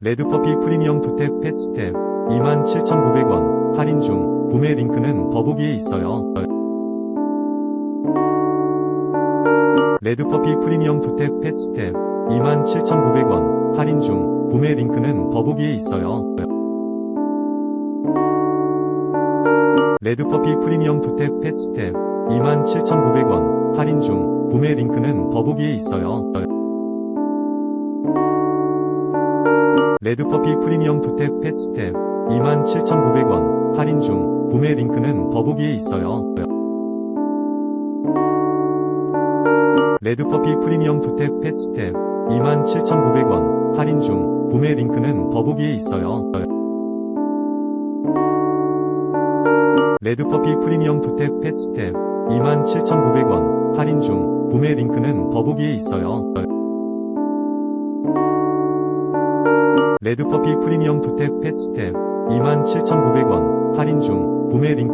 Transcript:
레드퍼피 프리미엄 투탭 펫 스텝 27,900원 할인 중 구매 링크는 더보기에 있어요. 레드퍼피 프리미엄 투탭 펫 스텝 27,900원 할인 중 구매 링크는 더보기에 있어요. 레드퍼피 프리미엄 투탭 펫 스텝 27,900원 할인 중 구매 링크는 더보기에 있어요. 레드퍼피 프리미엄 투탭 펫 스텝 27,900원 할인 중 구매 링크는 더보기에 있어요. 레드퍼피 프리미엄 투탭 펫 스텝 27,900원 할인 중 구매 링크는 더보기에 있어요. 레드퍼피 프리미엄 투탭 펫 스텝 27,900원 할인 중 구매 링크는 더보기에 있어요. 레드퍼피 프리미엄 투탭 펫 스텝 27,900원 할인 중 구매 링크